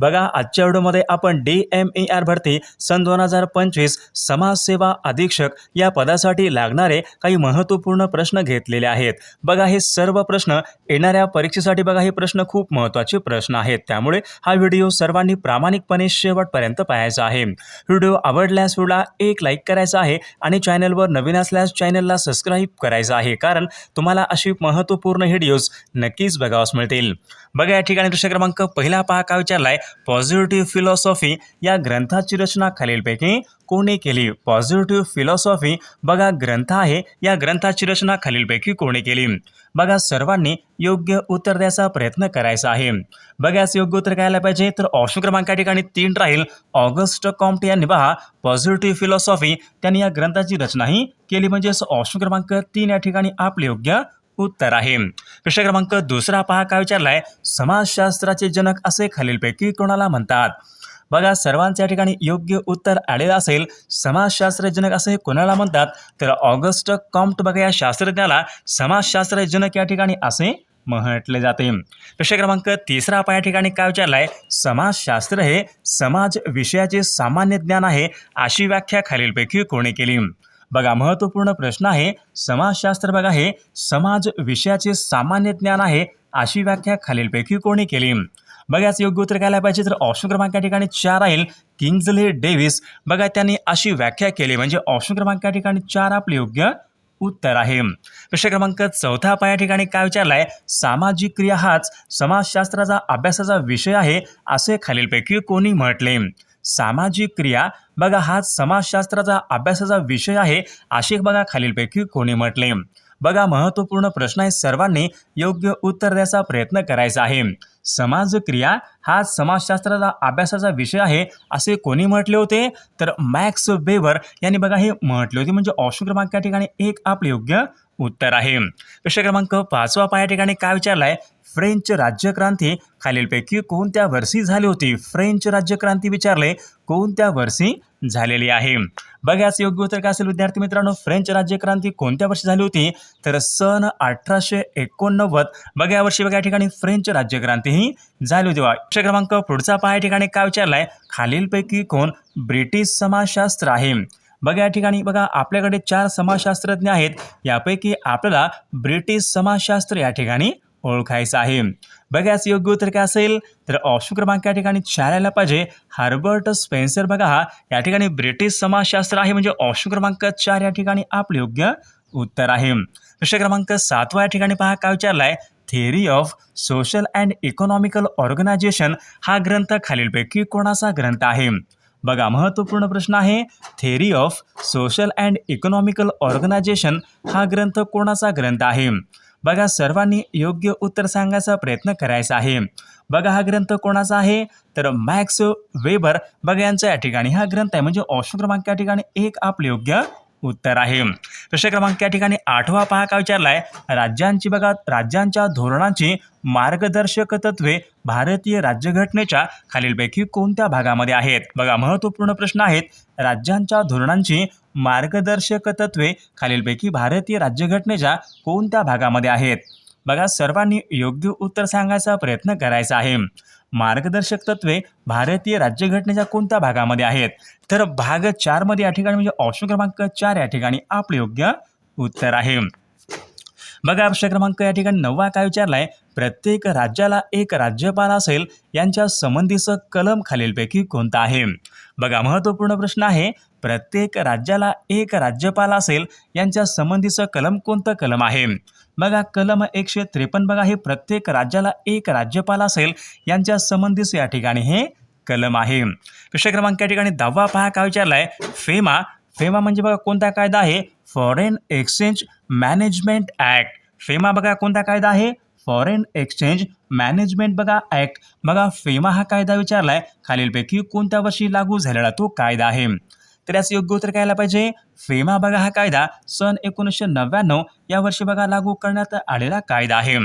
बघा आजच्या व्हिडिओमध्ये आपण डी एम ए आर भरती सन दोन हजार पंचवीस समाजसेवा अधीक्षक या पदासाठी लागणारे काही महत्त्वपूर्ण प्रश्न घेतलेले आहेत. बघा हे सर्व प्रश्न येणाऱ्या परीक्षेसाठी बघा हे प्रश्न खूप महत्त्वाचे प्रश्न आहेत. त्यामुळे हा व्हिडिओ सर्वांनी प्रामाणिकपणे शेवटपर्यंत पाहायचा आहे. व्हिडिओ आवडल्यास व्हिडिओला एक लाईक करायचा आहे आणि चॅनलवर नवीन असल्यास चॅनलला सबस्क्राईब करायचं आहे. कारण तुम्हाला अशी महत्त्वपूर्ण व्हिडिओज नक्कीच बघावास मिळतील. बघा या ठिकाणी प्रश्न क्रमांक पहिला पहा. का विचारलाय? पॉझिटिव्ह फिलॉसॉफी या ग्रंथाची रचना खालीलपैकी कोणी केली? पॉझिटिव्ह फिलॉसॉफी बघा ग्रंथ आहे या ग्रंथाची रचना खालीलपैकी कोणी केली? बघा सर्वांनी योग्य उत्तर द्यायचा प्रयत्न करायचा आहे. बघाच योग्य उत्तर काय आलं पाहिजे तर ऑप्शन क्रमांक या ठिकाणी तीन राहील. ऑगस्ट कॉम्प्ट यांनी पहा पॉझिटिव्ह फिलॉसॉफी त्यांनी या ग्रंथाची रचनाही केली. म्हणजेच ऑप्शन क्रमांक तीन या ठिकाणी आपले योग्य उत्तर आहे. प्रश्न क्रमांक दुसरा पहा काय विचारलाय? समाजशास्त्राचे जनक असे खालीलपैकी कोणाला म्हणतात? बघा सर्वांच्या ठिकाणी योग्य उत्तर आलेलं असेल. समाजशास्त्र जनक असे कोणाला म्हणतात? तर ऑगस्ट कॉम्प्ट बघा या शास्त्रज्ञाला समाजशास्त्र जनक या ठिकाणी असे म्हटले जाते. प्रश्न क्रमांक तिसरा पहा या ठिकाणी काय विचारलाय? समाजशास्त्र हे समाज विषयाचे सामान्य ज्ञान आहे अशी व्याख्या खालीलपैकी कोणी केली. बघा महत्त्वपूर्ण प्रश्न आहे समाजशास्त्र बघा हे समाज विषयाचे सामान्य ज्ञान आहे अशी व्याख्या खालीलपैकी कोणी केली? बघाच योग्य उत्तर काय पाहिजे तर ऑप्शन क्रमांक या ठिकाणी चार राहील किंग्जले डेव्हिस. बघा त्यांनी अशी व्याख्या केली म्हणजे ऑप्शन क्रमांक या ठिकाणी चार आपले योग्य उत्तर आहे. प्रश्न क्रमांक चौथा पाया ठिकाणी काय विचारलाय? सामाजिक क्रिया हाच समाजशास्त्राचा अभ्यासाचा विषय आहे असे खालीलपैकी कोणी म्हटले. सामाजिक क्रिया बघा हाच समाजशास्त्राचा अभ्यासाचा विषय आहे असे बघा खालीलपैकी कोणी म्हटले. बघा महत्त्वपूर्ण प्रश्न आहे सर्वांनी योग्य उत्तर द्यायचा प्रयत्न करायचा आहे. समाजक्रिया हा समाजशास्त्राचा अभ्यासाचा विषय आहे असे कोणी म्हटले होते? तर मॅक्स बेवर यांनी बघा हे म्हटले होते. म्हणजे ऑप्शन क्रमांक या ठिकाणी एक आपले योग्य उत्तर आहे. प्रश्न क्रमांक पाचवा पाया ठिकाणी काय विचारलाय? फ्रेंच राज्यक्रांती. खालीलपैकी कोणत्या वर्षी झाली होती? फ्रेंच राज्यक्रांती विचारले. कोणत्या वर्षी झालेली आहे? बघाच योग्य उत्तर काय असेल विद्यार्थी मित्रांनो? फ्रेंच राज्यक्रांती कोणत्या वर्षी झाली होती? तर सन अठराशे एकोणनव्वद. बघा या वर्षी बघा या ठिकाणी फ्रेंच राज्यक्रांती ही झाली होती प्रश्न क्रमांक पुढचा पहा या ठिकाणी काय विचारलाय? खालीलपैकी कोण? ब्रिटिश समाजशास्त्र आहे. बघा या ठिकाणी बघा आपल्याकडे चार समाजशास्त्रज्ञ आहेत. यापैकी आपल्याला ब्रिटिश समाजशास्त्र या ठिकाणी ओळखायचं आहे. बघाच योग्य उत्तर काय असेल? तर ऑप्शन क्रमांक या ठिकाणी चार यायला पाहिजे. हार्बर्ट स्पेन्सर बघा हा या ठिकाणी ब्रिटिश समाजशास्त्र आहे. म्हणजे ऑप्शन क्रमांक चार या ठिकाणी आपले योग्य उत्तर आहे. प्रश्न क्रमांक सातवा या ठिकाणी पहा काय विचारलाय? Theory of social and economical organization हा ग्रंथ खालीलपैकी कोणाचा ग्रंथ आहे? बघा महत्त्वपूर्ण प्रश्न आहे theory of social and economical organization हा ग्रंथ कोणाचा ग्रंथ आहे? बघा सर्वांनी योग्य उत्तर सांगायचा प्रयत्न करायचा आहे. बघा हा ग्रंथ कोणाचा आहे? तर मॅक्स वेबर बघा यांचा या ठिकाणी. हा ग्रंथ आहे म्हणजे ऑप्शन क्रमांक या ठिकाणी एक आपलं योग्य उत्तर आहे. प्रश्न क्रमांक या ठिकाणी आठवा पहा का विचारलाय? राज्यांची बघा राज्यांच्या धोरणांची मार्गदर्शक तत्वे भारतीय राज्यघटनेच्या खालीलपैकी कोणत्या भागामध्ये आहेत? बघा महत्त्वपूर्ण प्रश्न आहेत. राज्यांच्या धोरणांची मार्गदर्शक तत्वे खालीलपैकी भारतीय राज्यघटनेच्या कोणत्या भागामध्ये आहेत? बघा सर्वांनी योग्य उत्तर सांगायचा प्रयत्न करायचा आहे. मार्गदर्शक तत्वे भारतीय राज्यघटनेच्या कोणत्या भागामध्ये आहेत? तर भाग चारमध्ये या ठिकाणी म्हणजे ऑप्शन क्रमांक चार या ठिकाणी आपले योग्य उत्तर आहे. बघा प्रश्न क्रमांक या ठिकाणी नववा काय विचारलाय? प्रत्येक राज्याला एक राज्यपाल असेल यांच्या संबंधीचं कलम खालीलपैकी कोणतं आहे? बघा महत्त्वपूर्ण प्रश्न आहे प्रत्येक राज्याला एक राज्यपाल असेल यांच्या संबंधीचं कलम कोणतं कलम आहे? बघा कलम एकशे त्रेपन्न बघा हे प्रत्येक राज्याला एक राज्यपाल असेल. यांच्या संबंधीच या ठिकाणी हे कलम आहे. विषय क्रमांक या ठिकाणी दहावा पहा काय विचारलाय? फेमा. फेमा म्हणजे बघा कोणता कायदा आहे? Foreign exchange management act FEMA बघा कोणता कायदा आहे? फॉरेन एक्सचेंज मॅनेजमेंट बघा ॲक्ट बघा फेमा हा कायदा विचारलाय. खालीलपैकी कोणत्या वर्षी लागू झालेला तो कायदा आहे? तर याचं योग्य उत्तर काय आलं पाहिजे? फेमा बघा हा कायदा सन एकोणीसशे नव्याण्णव या वर्षी बघा लागू करण्यात आलेला कायदा आहे.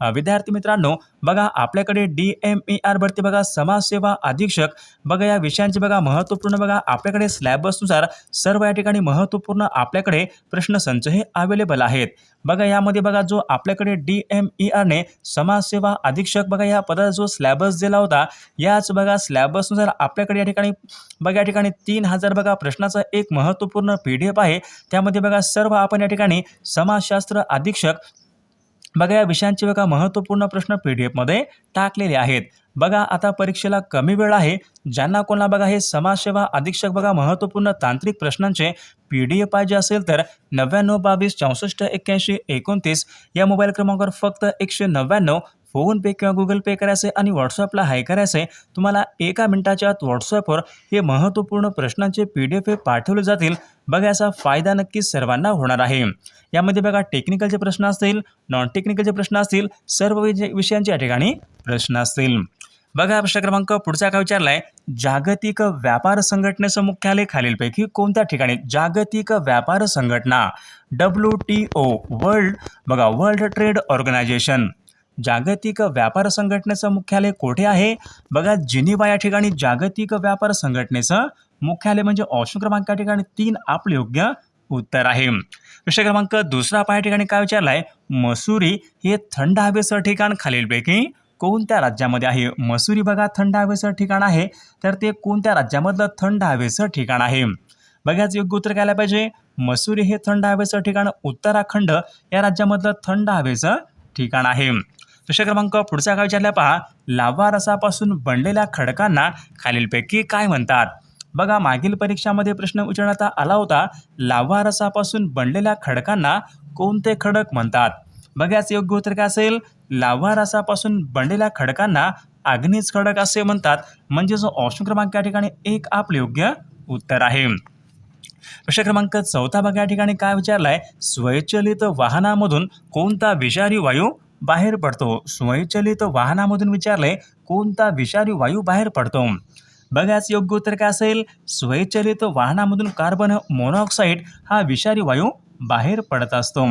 विद्यार्थी मित्रांनो बघा आपल्याकडे डी एम ई आर भरती बघा समाजसेवा अधीक्षक. बघा या विषयांचे बघा महत्त्वपूर्ण बघा आपल्याकडे स्लॅबसनुसार सर्व या ठिकाणी महत्त्वपूर्ण आपल्याकडे प्रश्नसंच हे अवेलेबल आहेत. बघा यामध्ये बघा जो आपल्याकडे डी एम ई आरने समाजसेवा अधीक्षक बघा या पदाचा जो स्लॅबस दिला होता याच बघा स्लॅबसनुसार आपल्याकडे या ठिकाणी बघा या ठिकाणी तीन हजार बघा प्रश्नाचा एक महत्त्वपूर्ण पी डी एफ आहे. त्यामध्ये बघा सर्व आपण या ठिकाणी समाजशास्त्र अधीक्षक बघा या विषयांचे बघा महत्त्वपूर्ण प्रश्न पी डी एफमध्ये टाकलेले आहेत. बघा आता परीक्षेला कमी वेळ आहे. ज्यांना कोणाला बघा हे समाजसेवा अधीक्षक बघा महत्त्वपूर्ण तांत्रिक प्रश्नांचे पी डी एफ पाहिजे असेल तर नव्याण्णव बावीस चौसष्ट एक्क्याऐंशी एकोणतीस या मोबाईल क्रमांकावर फक्त एकशे नव्याण्णव फोनपे किंवा गुगल पे करायचं आहे आणि व्हॉट्सअपला हाय करायचं आहे तुम्हाला एका मिनिटाच्या आत व्हॉट्सअपवर हे महत्त्वपूर्ण प्रश्नांचे पी डी एफ हे पाठवले जातील. बघा याचा फायदा नक्कीच सर्वांना होणार आहे. यामध्ये बघा टेक्निकलचे प्रश्न असतील नॉन टेक्निकलचे प्रश्न असतील सर्व विषयांच्या या ठिकाणी प्रश्न असतील. बघा प्रश्न क्रमांक पुढचा काय विचारलाय? जागतिक व्यापार संघटनेचं मुख्यालय खालीलपैकी कोणत्या ठिकाणी? जागतिक व्यापार संघटना डब्ल्यू टी ओ वर्ल्ड बघा वर्ल्ड ट्रेड ऑर्गनायझेशन जागतिक व्यापार संघटनेचं मुख्यालय कोठे आहे? बघा जिनिवा या ठिकाणी जागतिक व्यापार संघटनेचं मुख्यालय म्हणजे ऑप्शन क्रमांक या ठिकाणी तीन आपले योग्य उत्तर आहे. विषय क्रमांक दुसरा पहा या ठिकाणी काय विचारलाय? मसुरी हे थंड हवेचं ठिकाण खालीलपैकी कोणत्या राज्यामध्ये आहे? मसुरी बघा थंड हवेचं ठिकाण आहे. तर ते कोणत्या राज्यामधलं थंड हवेचं ठिकाण आहे? बघाच योग्य उत्तर घ्यायला पाहिजे? मसुरी हे थंड हवेचं ठिकाण उत्तराखंड या राज्यामधलं थंड हवेचं ठिकाण आहे. प्रश्न क्रमांक पुढचा काय विचारला पहा. लावा रसापासून बनलेल्या खडकांना खालीलपैकी काय म्हणतात? बघा मागील परीक्षामध्ये प्रश्न विचारण्यात आला होता. लावा रसापासून बनलेल्या खडकांना कोणते खडक म्हणतात? बघाच योग्य उत्तर काय असेल? लावा रसापासून बनलेल्या खडकांना अग्नीच खडक असे म्हणतात. म्हणजे जो ऑप्शन क्रमांक या ठिकाणी एक आपले योग्य उत्तर आहे. प्रश्न क्रमांक चौथा बघा या ठिकाणी काय विचारलाय? स्वयंचलित वाहनामधून कोणता विषारी वायू बाहेर पडतो. स्वयंचलित वाहनामधून विचारले कोणता विषारी वायू बाहेर पडतो? बघाच योग्य उत्तर काय असेल? स्वयंचलित वाहनामधून कार्बन मोनॉक्साईड हा विषारी वायू बाहेर पडत असतो.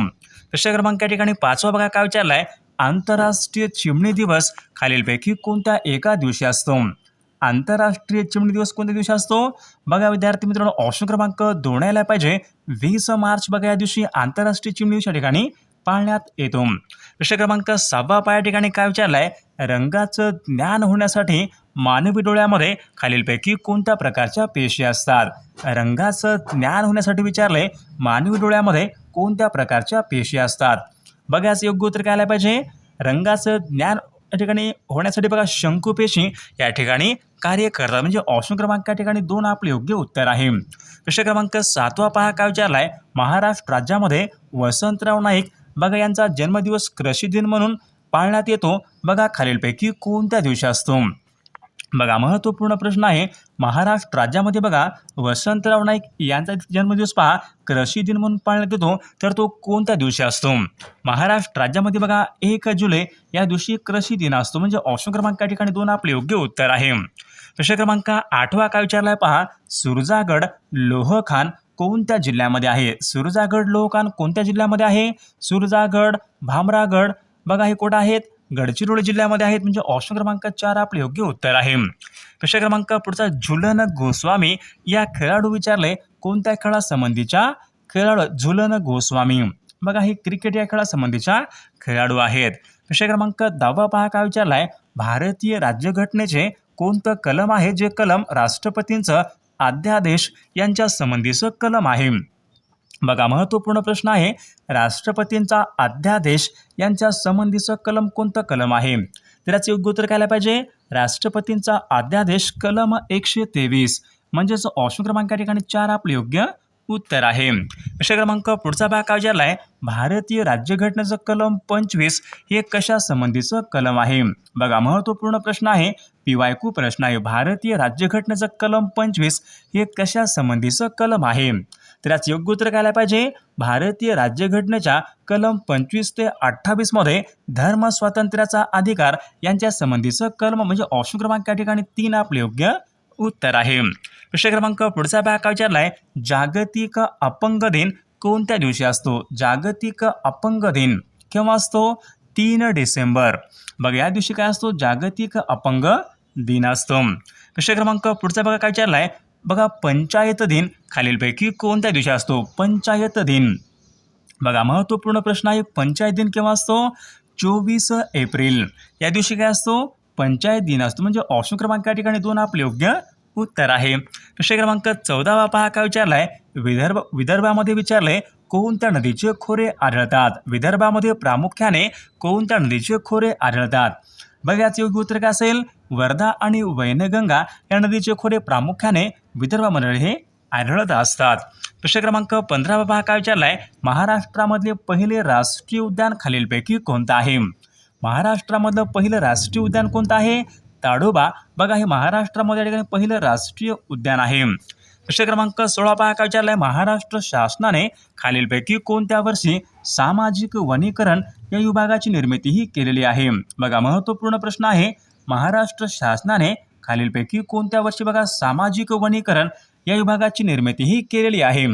प्रश्न क्रमांक या ठिकाणी पाचवा बघा काय विचारलाय? आंतरराष्ट्रीय चिमणी दिवस खालीलपैकी कोणत्या एका दिवशी असतो? आंतरराष्ट्रीय चिमणी दिवस कोणत्या दिवशी असतो? बघा विद्यार्थी मित्रांनो ऑप्शन क्रमांक दोन यायला पाहिजे. वीस मार्च बघा या दिवशी आंतरराष्ट्रीय चिमणी दिवस या ठिकाणी पाळण्यात येतो. प्रश्न क्रमांक सहावा पाया ठिकाणी काय विचारलाय? रंगाचं ज्ञान होण्यासाठी मानवी डोळ्यामध्ये खालीलपैकी कोणत्या प्रकारच्या पेशी असतात? रंगाचं ज्ञान होण्यासाठी विचारलंय मानवी डोळ्यामध्ये कोणत्या प्रकारच्या पेशी असतात? बघाच योग्य उत्तर काय आलं पाहिजे? रंगाचं ज्ञान या ठिकाणी होण्यासाठी बघा शंकू पेशी या ठिकाणी कार्य करतात. म्हणजे ऑप्शन क्रमांक या ठिकाणी दोन आपले योग्य उत्तर आहे. प्रश्न क्रमांक सातवा पहा काय विचारलाय? महाराष्ट्र राज्यामध्ये वसंतराव नाईक बघा यांचा जन्मदिवस कृषी दिन म्हणून पाळण्यात येतो. बघा खालीलपैकी कोणत्या दिवशी असतो? बघा महत्त्वपूर्ण प्रश्न आहे. महाराष्ट्र राज्यामध्ये बघा वसंतराव नाईक यांचा जन्मदिवस पहा. कृषी दिन म्हणून पाळण्यात येतो. तर तो कोणत्या दिवशी असतो? महाराष्ट्र राज्यामध्ये बघा एक जुलै या दिवशी कृषी दिन असतो. म्हणजे ऑप्शन क्रमांक या ठिकाणी दोन आपले योग्य उत्तर आहे. प्रश्न क्रमांक आठवा काय विचारलाय पहा. सुरजागड लोहखान कोणत्या जिल्ह्यामध्ये आहे? सुरजागड लोहखान कोणत्या जिल्ह्यामध्ये आहे? सुरजागड भामरागड. बघा हे कुठं आहेत? गडचिरोली जिल्ह्यामध्ये आहेत. म्हणजे ऑप्शन क्रमांक चार आपले योग्य उत्तर आहे. प्रश्न क्रमांक पुढचा झुलन गोस्वामी या खेळाडू विचारले कोणत्या खेळासंबंधीच्या खेळाडू झुलन गोस्वामी. बघा हे क्रिकेट या खेळासंबंधीच्या खेळाडू आहेत. प्रश्न क्रमांक दहावा पहा काय विचारलाय? भारतीय राज्यघटनेचे कोणतं कलम आहे? जे कलम राष्ट्रपतींचं अध्यादेश यांच्या संबंधीचं कलम आहे. बघा महत्त्वपूर्ण प्रश्न आहे राष्ट्रपतींचा अध्यादेश यांच्या संबंधीचं कलम कोणतं कलम आहे? तर याचं योग्य उत्तर काय पाहिजे? राष्ट्रपतींचा अध्यादेश कलम एकशे तेवीस. म्हणजेच ऑप्शन क्रमांक या ठिकाणी चार आपले योग्य उत्तर आहे. प्रश्न क्रमांक पुढचा भाग काय विचारलाय भारतीय राज्यघटनेचं कलम पंचवीस हे कशा संबंधीचं कलम आहे? बघा महत्त्वपूर्ण प्रश्न आहे. पिवायकू प्रश्न आहे. भारतीय राज्यघटनेचं कलम पंचवीस हे कशा संबंधीचं कलम आहे? तर याचं योग्य उत्तर काय पाहिजे. भारतीय राज्यघटनेच्या कलम पंचवीस ते अठ्ठावीसमध्ये धर्म स्वातंत्र्याचा अधिकार यांच्या संबंधीचं कलम म्हणजे ऑप्शन क्रमांक या ठिकाणी तीन आपले योग्य उत्तर आहे. प्रश्न क्रमांक पुढचा भाग काय विचारलाय जागतिक अपंग दिन कोणत्या दिवशी असतो? जागतिक अपंग दिन केव्हा असतो? तीन डिसेंबर. बघा या दिवशी काय असतो? जागतिक अपंग दिन असतो. प्रश्न क्रमांक पुढचा बघा काय विचारलाय बघा पंचायत दिन खालीलपैकी कोणत्या दिवशी असतो? पंचायत दिन. बघा महत्त्वपूर्ण प्रश्न आहे पंचायत दिन केव्हा असतो? चोवीस एप्रिल. या दिवशी काय असतो? पंचायत दिन असतो. म्हणजे ऑप्शन क्रमांक या ठिकाणी दोन आपले योग्य उत्तर आहे. प्रश्न क्रमांक चौदावा पहा काय विचारलाय? विदर्भ विदर्भामध्ये विचारलंय कोणत्या नदीचे खोरे आढळतात? विदर्भामध्ये प्रामुख्याने कोणत्या नदीचे खोरे आढळतात? बघा योग्य उत्तर काय असेल? वर्धा आणि वैनगंगा या नदीचे खोरे प्रामुख्याने विदर्भामध्ये हे आढळत असतात. प्रश्न क्रमांक पंधरावा पहा काय विचारलाय? महाराष्ट्रामधले पहिले राष्ट्रीय उद्यान खालीलपैकी कोणतं आहे? महाराष्ट्रामधलं पहिलं राष्ट्रीय उद्यान कोणतं आहे? ताडोबा. बघा हे महाराष्ट्रामध्ये या ठिकाणी पहिलं राष्ट्रीय उद्यान आहे. प्रश्न क्रमांक सोळा पहा काय विचारलाय? महाराष्ट्र शासनाने खालीलपैकी कोणत्या वर्षी सामाजिक वनीकरण या विभागाची निर्मितीही केलेली आहे? बघा महत्त्वपूर्ण प्रश्न आहे महाराष्ट्र शासनाने खालीलपैकी कोणत्या वर्षी बघा सामाजिक वनीकरण या विभागाची निर्मितीही केलेली आहे?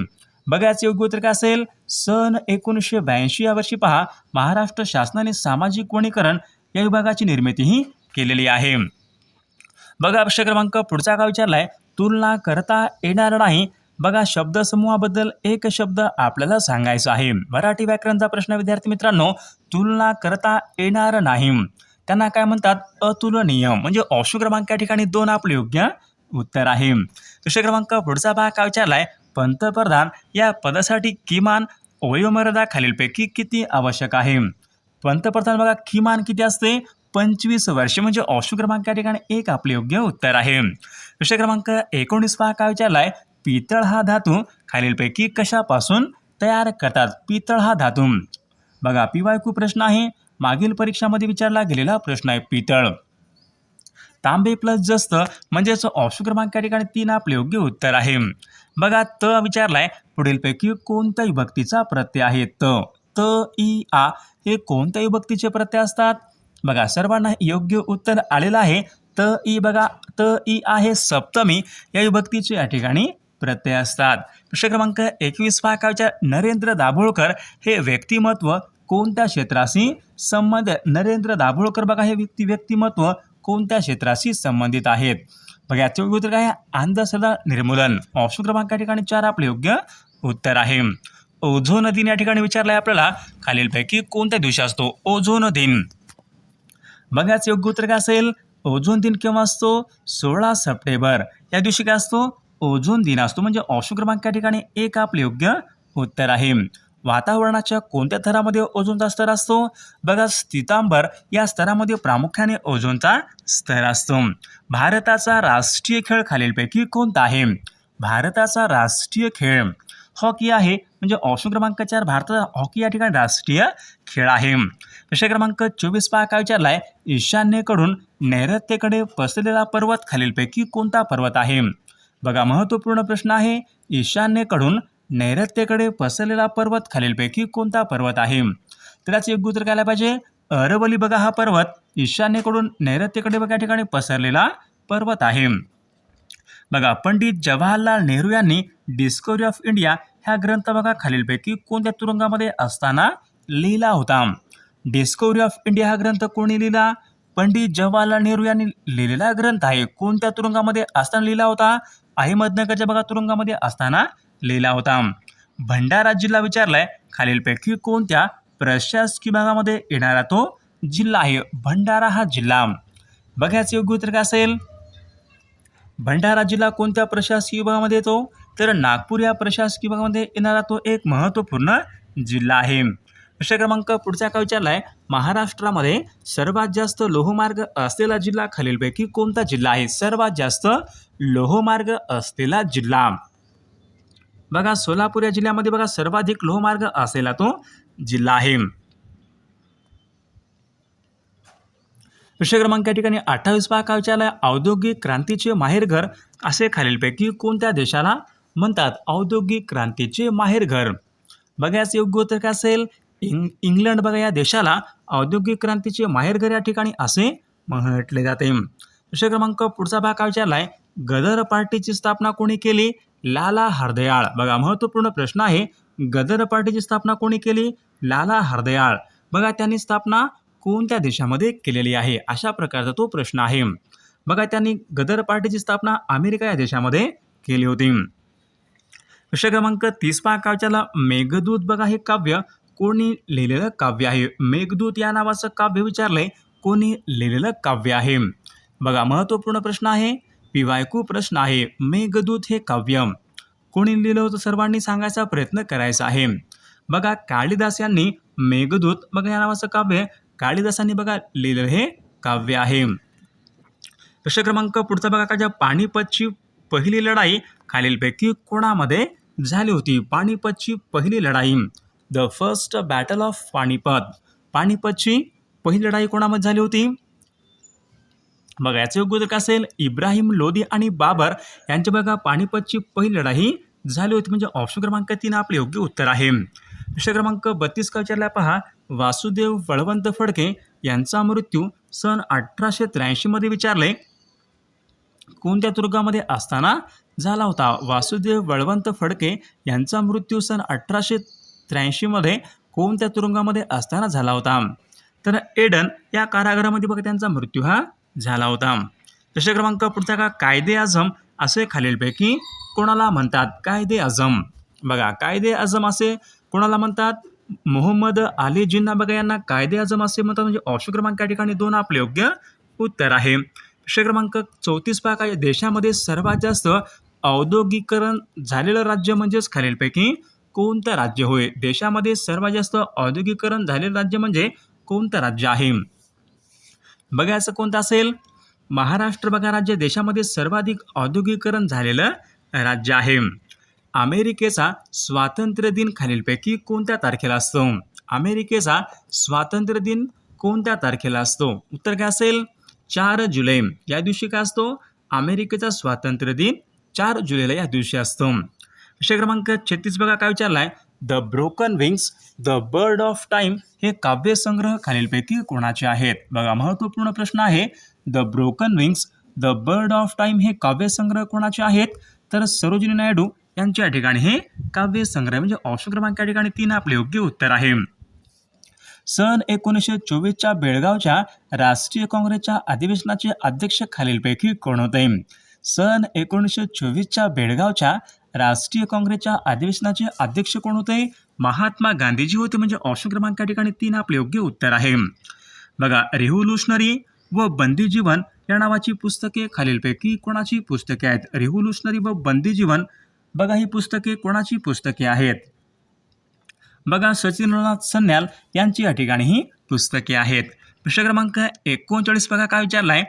बघा योग्य उत्तर काय असेल? सन एकोणीसशे ब्याऐंशी या वर्षी पहा महाराष्ट्र शासनाने सामाजिक वनीकरण या विभागाची निर्मितीही केलेली आहे. बघा प्रश्न क्रमांक पुढचा का विचारलाय? तुलना करता येणार नाही. बघा शब्दसमूहाबद्दल एक शब्द आपल्याला सांगायचा आहे. मराठी व्याकरणचा प्रश्न विद्यार्थी मित्रांनो तुलना करता येणार नाही. त्यांना काय म्हणतात? अतुलनीय. म्हणजे ऑप्शन क्रमांक या ठिकाणी दोन आपले योग्य उत्तर आहे. प्रश्न क्रमांक पुढचा भाग काय विचारलाय? पंतप्रधान या पदासाठी किमान वयोमर्यादा खालीलपैकी किती आवश्यक आहे? पंतप्रधान बघा किमान किती असते? पंचवीस वर्षे. म्हणजे ऑप्शन क्रमांक या ठिकाणी एक आपले योग्य उत्तर आहे. विषय क्रमांक एकोणीस पहा काय विचारलाय? पितळ हा धातू खालीलपैकी कशापासून तयार करतात? पितळ हा धातू. बघा पी वाय प्रश्न आहे. मागील परीक्षामध्ये विचारला गेलेला प्रश्न आहे पितळ. तांबे प्लस जस्त म्हणजेच ऑप्शन क्रमांक या ठिकाणी तीन आपले योग्य उत्तर आहे. बघा त विचारलाय पुढीलपैकी कोणत्या विभक्तीचा प्रत्यय आहे? त त ई आ हे कोणत्या विभक्तीचे प्रत्यय असतात? बघा सर्वांना योग्य उत्तर आलेलं आहे. त ई बघा त ई आहे सप्तमी या विभक्तीचे या ठिकाणी प्रत्यय असतात. प्रश्न क्रमांक एकवीस पाकाच्या नरेंद्र दाभोळकर हे व्यक्तिमत्व कोणत्या क्षेत्राशी संबंध? नरेंद्र दाभोळकर बघा हे व्यक्ती व्यक्तिमत्व कोणत्या क्षेत्राशी संबंधित आहेत? बघा याचे योग्य उत्तर काय अंधश्रद्धा निर्मूलन. ऑप्शन क्रमांक या ठिकाणी चार आपले योग्य उत्तर आहे. ओझोन दिन या ठिकाणी विचारलं आहे आपल्याला. खालीलपैकी कोणत्या दिवशी असतो? ओझोन दिन बघा याचं योग्य उत्तर काय असेल? ओझोन दिन केव्हा असतो? सोळा सप्टेंबर. या दिवशी काय असतो? ओझोन दिन असतो. म्हणजे ऑप्शन क्रमांक या ठिकाणी एक आपले योग्य उत्तर आहे. वातावरणाच्या कोणत्या थरामध्ये ओझोनचा स्तर असतो? बघा स्थितांबर या स्तरामध्ये प्रामुख्याने ओझोनचा स्तर असतो. भारताचा राष्ट्रीय खेळ खालीलपैकी कोणता आहे? भारताचा राष्ट्रीय खेळ हॉकी आहे म्हणजे ऑप्शन क्रमांक चार भारताचा हॉकी या ठिकाणी राष्ट्रीय खेळ आहे. विषय क्रमांक चोवीस पहा काय विचारलाय ईशान्येकडून नैऋत्येकडे पसरलेला पर्वत खालीलपैकी कोणता पर्वत आहे? बघा महत्त्वपूर्ण प्रश्न आहे ईशान्येकडून नैऋत्येकडे पसरलेला पर्वत खालीलपैकी कोणता पर्वत आहे? तर याचं योग्य उत्तर काय पाहिजे. अरवली बघा हा पर्वत ईशान्येकडून नैऋत्येकडे बघा ठिकाणी पसरलेला पर्वत आहे. बघा पंडित जवाहरलाल नेहरू यांनी डिस्कवरी ऑफ इंडिया ह्या ग्रंथ बघा खालीलपैकी कोणत्या तुरुंगामध्ये असताना लिहिला होता? डिस्कवरी ऑफ इंडिया हा ग्रंथ कोणी लिहिला? पंडित जवाहरलाल नेहरू यांनी लिहिलेला ग्रंथ आहे. कोणत्या तुरुंगामध्ये असताना लिहिला होता? अहमदनगरच्या बघा तुरुंगामध्ये असताना लिहिला होता. भंडारा जिल्हा विचारलाय खालीलपैकी कोणत्या प्रशासकीय भागामध्ये येणारा तो जिल्हा आहे? भंडारा हा जिल्हा. बघायचं योग्य उत्तर काय असेल? भंडारा जिल्हा कोणत्या प्रशासकीय विभागामध्ये येतो? तर नागपूर या प्रशासकीय विभागामध्ये येणारा तो एक महत्त्वपूर्ण जिल्हा आहे. प्रश्न क्रमांक पुढचा काय विचारलाय महाराष्ट्रामध्ये सर्वात जास्त लोहमार्ग असलेला जिल्हा खालीलपैकी कोणता जिल्हा आहे? सर्वात जास्त लोहमार्ग असलेला जिल्हा. बघा सोलापूर या जिल्ह्यामध्ये बघा सर्वाधिक लोहमार्ग असलेला तो जिल्हा आहे. विषय क्रमांक या ठिकाणी अठ्ठावीस पहा काय औद्योगिक क्रांतीचे माहेरघर असे खालीलपैकी कोणत्या देशाला म्हणतात औद्योगिक क्रांतीचे माहेरघर बघा योग्य उत्तर काय असेल? इंग इंग्लंड बघा या देशाला औद्योगिक क्रांतीचे माहेरघर या ठिकाणी असे म्हटले जाते. प्रश्न क्रमांक पुढचा भाग काय विचारलाय? गदर पार्टीची स्थापना कोणी केली? लाला हरदयाळ. बघा महत्त्वपूर्ण प्रश्न आहे गदर पार्टीची स्थापना कोणी केली? लाला हरदयाळ. बघा त्यांनी स्थापना कोणत्या देशामध्ये केलेली आहे? अशा प्रकारचा तो प्रश्न आहे. बघा त्यांनी गदर पार्टीची स्थापना अमेरिका या देशामध्ये केली होती. प्रश्न क्रमांक तीस पहा काव्याला मेघदूत. बघा हे काव्य कोणी लिहिलेलं काव्य आहे? मेघदूत या नावाचं काव्य विचारलंय कोणी लिहिलेलं काव्य आहे? बघा महत्त्वपूर्ण प्रश्न आहे. पिवायकू प्रश्न आहे. मेघदूत हे काव्य कोणी लिहिलं होतं? सर्वांनी सांगायचा प्रयत्न करायचा आहे. बघा कालिदास यांनी मेघदूत बघा या नावाचं काव्य कालिदासांनी बघा लिहिलेलं हे काव्य आहे. प्रश्न क्रमांक पुढचा बघा का ज्या पानिपतची पहिली लढाई खालीलपैकी कोणामध्ये झाली होती? पानिपतची पहिली लढाई. The first battle of Panipat. पानिपतची पहिली लढाई कोणामध्ये झाली होती? बघा याचं योग्य उत्तर असेल इब्राहिम लोधी आणि बाबर यांच्या बघा पानिपतची पहिली लढाई झाली होती. म्हणजे ऑप्शन क्रमांक तीन आपले योग्य उत्तर आहे. प्रश्न क्रमांक बत्तीस का विचारला पहा. वासुदेव बळवंत फडके यांचा मृत्यू सन अठराशे त्र्याऐंशीमध्ये विचारले. कोणत्या तुरुंगामध्ये असताना झाला होता? वासुदेव बळवंत फडके यांचा मृत्यू सन अठराशे त्र्याऐंशीमध्ये कोणत्या तुरुंगामध्ये असताना झाला होता? तर एडन या कारागृहामध्ये बघा त्यांचा मृत्यू हा झाला होता. प्रश्न क्रमांक पुढचा का कायदे आझम? असे खालीलपैकी कोणाला म्हणतात? कायदे आझम. बघा कायदे आझम असे कोणाला म्हणतात? मोहम्मद अली जिन्ना. बघा यांना कायदे आझम असे म्हणतात. म्हणजे ऑप्शन क्रमांक या ठिकाणी दोन आपले योग्य उत्तर आहे. प्रश्न क्रमांक चौतीस पहा. काय? देशामध्ये सर्वात जास्त औद्योगिकरण झालेलं राज्य म्हणजेच खालीलपैकी कोणतं राज्य? होय देशामध्ये सर्वात जास्त औद्योगिकरण झालेलं राज्य म्हणजे कोणतं राज्य आहे? बघायचं कोणतं असेल? महाराष्ट्र बघा राज्य देशामध्ये सर्वाधिक औद्योगिकरण झालेलं राज्य आहे. अमेरिकेचा स्वातंत्र्य दिन खालीलपैकी कोणत्या तारखेला असतो? अमेरिकेचा स्वातंत्र्य दिन कोणत्या तारखेला असतो? उत्तर काय असेल? चार जुलै. या दिवशी काय असतो? अमेरिकेचा स्वातंत्र्य दिन चार जुलैला या दिवशी असतो. विषय क्रमांक छत्तीस बघा काय विचारलाय? The broken wings the bird of time हे काव्यसंग्रह खालीलपैकी कोणाचे आहेत? बघा महत्त्वपूर्ण प्रश्न आहे the broken wings the bird of time हे काव्यसंग्रह कोणाचे आहेत? तर सरोजिनी नायडू यांच्या ठिकाणी हे काव्यसंग्रह म्हणजे ऑप्शन क्रमांक या ठिकाणी तीन आपले योग्य उत्तर आहे. सन एकोणीसशे चोवीसच्या बेळगावच्या राष्ट्रीय काँग्रेसच्या अधिवेशनाचे अध्यक्ष खालीलपैकी कोण होते? सन एकोणीसशे चोवीसच्या बेळगावच्या राष्ट्रीय काँग्रेसच्या अधिवेशनाचे अध्यक्ष कोण होते? महात्मा गांधीजी होते म्हणजे ऑप्शन क्रमांक या ठिकाणी तीन आपले योग्य उत्तर आहे. बघा रिव्होल्युशनरी व बंदी जीवन या नावाची पुस्तके खालीलपैकी कोणाची पुस्तके आहेत? रिव्होल्युशनरी व बंदी जीवन बघा ही पुस्तके कोणाची पुस्तके आहेत? बघा सचिंद्रनाथ सन्याल यांची या ठिकाणी ही पुस्तके आहेत. प्रश्न क्रमांक एकोणचाळीस बघा काय विचारलाय?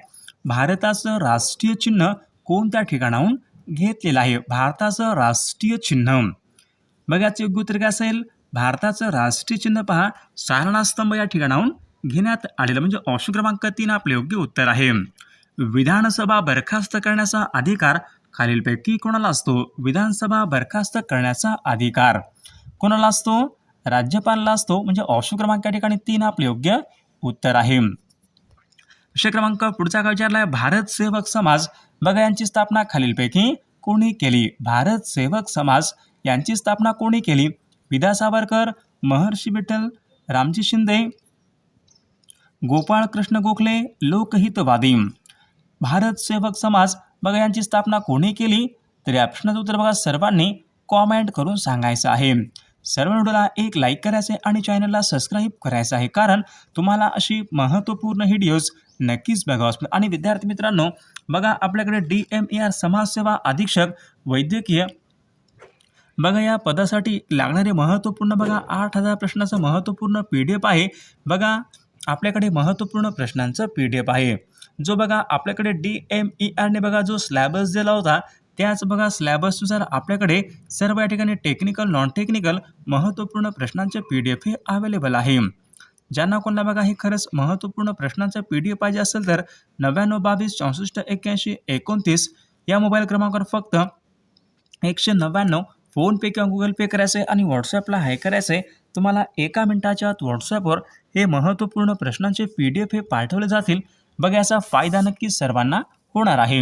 भारताचं राष्ट्रीय चिन्ह कोणत्या ठिकाणाहून घेतलेलं आहे? भारताचं राष्ट्रीय चिन्ह. बघाचं योग्य उत्तर काय असेल? भारताचं राष्ट्रीय चिन्ह पहा. सारणास्तंभ या ठिकाणाहून घेण्यात आलेलं म्हणजे ऑप्शन क्रमांक तीन आपले योग्य उत्तर आहे. विधानसभा बरखास्त करण्याचा अधिकार खालीलपैकी कोणाला असतो? विधानसभा बरखास्त करण्याचा अधिकार कोणाला असतो? राज्यपालला असतो. म्हणजे ऑप्शन क्रमांक या ठिकाणी तीन आपले योग्य उत्तर आहे. विषय क्रमांक पुढचा काय विचारला आहे भारत सेवक समाज. बघा यांची स्थापना खालीलपैकी कोणी केली? भारत सेवक समाज यांची स्थापना कोणी केली? विदा सावरकर महर्षी विठ्ठल रामजी शिंदे गोपाळ कृष्ण गोखले लोकहितवादी. भारत सेवक समाज बघा यांची स्थापना कोणी केली? तर या प्रश्नाचं उत्तर बघा सर्वांनी कॉमेंट करून सांगायचं आहे. सर्व व्हिडिओला एक लाईक करायचं आहे आणि चॅनलला सबस्क्राईब करायचं आहे. कारण तुम्हाला अशी महत्त्वपूर्ण व्हिडिओज नक्कीच बघावंच आणि विद्यार्थी मित्रांनो बघा आपल्याकडे डी एम ए आर समाजसेवा अधीक्षक वैद्यकीय बघा या पदासाठी लागणारे महत्त्वपूर्ण बघा आठ हजार प्रश्नाचं महत्त्वपूर्ण पी डी एफ आहे. बघा आपल्याकडे महत्त्वपूर्ण प्रश्नांचं पी डी एफ आहे. जो बघा आपल्याकडे डी एम ई आरने बघा जो स्लॅबस दिला होता त्याच बघा स्लॅबसनुसार आपल्याकडे सर्व या ठिकाणी टेक्निकल नॉन टेक्निकल महत्त्वपूर्ण प्रश्नांचे पी डी एफ हे अवेलेबल आहे. ज्यांना कोणाला बघा हे खरंच महत्त्वपूर्ण प्रश्नांचं पी डी एफ पाहिजे असेल तर नव्याण्णव बावीस चौसष्ट एक्क्याऐंशी एकोणतीस या मोबाईल क्रमांकावर फक्त एकशे नव्याण्णव फोनपे किंवा गुगल पे करायचं आहे आणि व्हॉट्सॲपला हाय करायचं आहे तुम्हाला एका मिनिटाच्या आत व्हॉट्सॲपवर हे महत्त्वपूर्ण प्रश्नांचे पी डी एफ हे पाठवले जातील. बघा याचा फायदा नक्की सर्वांना होणार आहे.